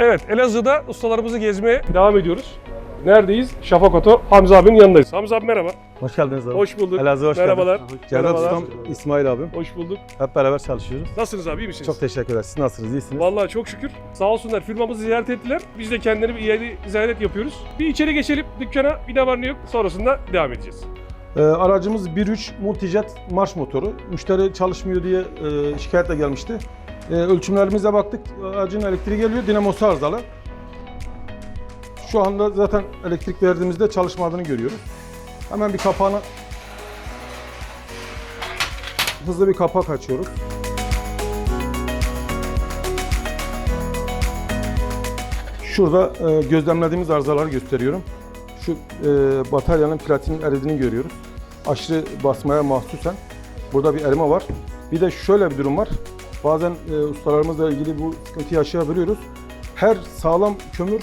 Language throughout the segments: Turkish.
Evet, Elazığ'da ustalarımızı gezmeye devam ediyoruz. Neredeyiz? Şafak Oto, Hamza abinin yanındayız. Hamza abi merhaba. Hoş geldiniz abi. Hoş bulduk. Elazığ hoş Merhabalar. geldin. Cevdet Merhabalar. Ustam, İsmail abim. Hoş bulduk. Hep beraber çalışıyoruz. Nasılsınız abi, iyi misiniz? Çok teşekkür ederiz. Siz nasılsınız? İyisiniz? Vallahi çok şükür. Sağ olsunlar firmamızı ziyaret ettiler. Biz de kendileri bir yeri ziyaret yapıyoruz. Bir içeri geçelim dükkana. Bir de var ne yok. Sonrasında devam edeceğiz. Ee, aracımız 1.3 Multijet marş motoru. Müşteri çalışmıyor diye e, şikayetle gelmişti. E, ölçümlerimize baktık. Aracın elektriği geliyor. Dinamosu arızalı. Şu anda zaten elektrik verdiğimizde çalışmadığını görüyoruz. Hemen bir kapağını hızlı bir kapak açıyoruz. Şurada e, gözlemlediğimiz arızaları gösteriyorum. Şu e, bataryanın platinin eridiğini görüyoruz. Aşırı basmaya mahsusen burada bir erime var. Bir de şöyle bir durum var. Bazen e, ustalarımızla ilgili bu sıkıntı yaşayabiliyoruz. Her sağlam kömür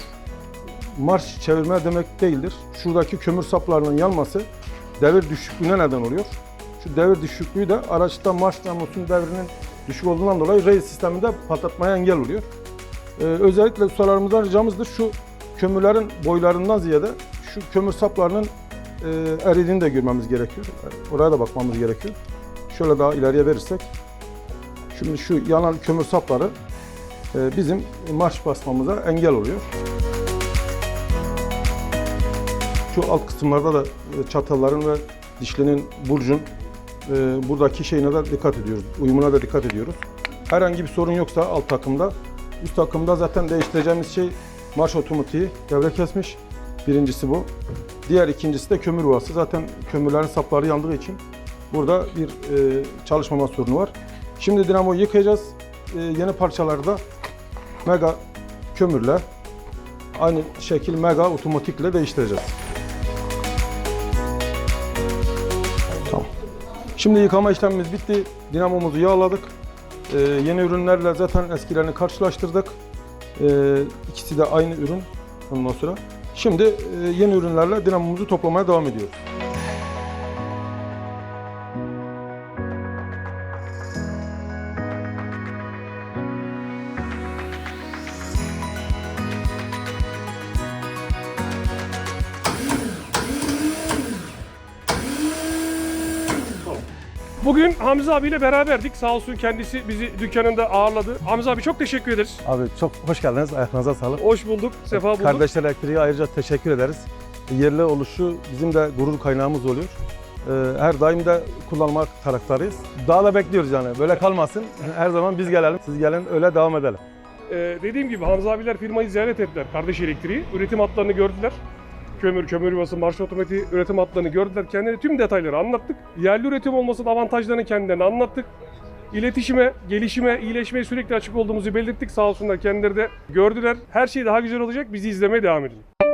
marş çevirme demek değildir. Şuradaki kömür saplarının yanması devir düşüklüğüne neden oluyor. Şu devir düşüklüğü de araçta marş namusunun devrinin düşük olduğundan dolayı rail sisteminde patlatmaya engel oluyor. Ee, özellikle ustalarımızdan ricamızdır şu kömürlerin boylarından ziyade şu kömür saplarının e, eridiğini de görmemiz gerekiyor. Oraya da bakmamız gerekiyor. Şöyle daha ileriye verirsek. Şimdi şu yanan kömür sapları e, bizim marş basmamıza engel oluyor. Şu alt kısımlarda da e, çatalların ve dişlinin, burcun e, buradaki şeyine de dikkat ediyoruz. Uyumuna da dikkat ediyoruz. Herhangi bir sorun yoksa alt takımda, üst takımda zaten değiştireceğimiz şey marş otomatiği devre kesmiş. Birincisi bu. Diğer ikincisi de kömür yuvası. Zaten kömürlerin sapları yandığı için burada bir e, çalışmama sorunu var. Şimdi dinamoyu yıkayacağız. E, yeni parçaları da mega kömürle aynı şekil mega otomatikle değiştireceğiz. Tamam. Şimdi yıkama işlemimiz bitti. Dinamomuzu yağladık. Ee, yeni ürünlerle zaten eskilerini karşılaştırdık. Ee, ikisi de aynı ürün ondan sonra. Şimdi e, yeni ürünlerle dinamomuzu toplamaya devam ediyoruz. Bugün Hamza abiyle beraberdik. Sağ olsun kendisi bizi dükkanında ağırladı. Hamza abi çok teşekkür ederiz. Abi çok hoş geldiniz. Ayaklarınıza sağlık. Hoş bulduk, sefa bulduk. Kardeşler Elektriğe ayrıca teşekkür ederiz. Yerli oluşu bizim de gurur kaynağımız oluyor. Ee, her daim de kullanmak taraftarıyız. Daha da bekliyoruz yani. Böyle kalmasın. Her zaman biz gelelim. Siz gelin öyle devam edelim. Ee, dediğim gibi Hamza abiler firmayı ziyaret ettiler. Kardeş Elektriği. Üretim hatlarını gördüler. Kömür, kömür yuvası, marş otomatiği üretim hatlarını gördüler. Kendileri tüm detayları anlattık. Yerli üretim olmasının avantajlarını kendilerine anlattık. İletişime, gelişime, iyileşmeye sürekli açık olduğumuzu belirttik. Sağ olsunlar kendileri de gördüler. Her şey daha güzel olacak. Bizi izlemeye devam edin.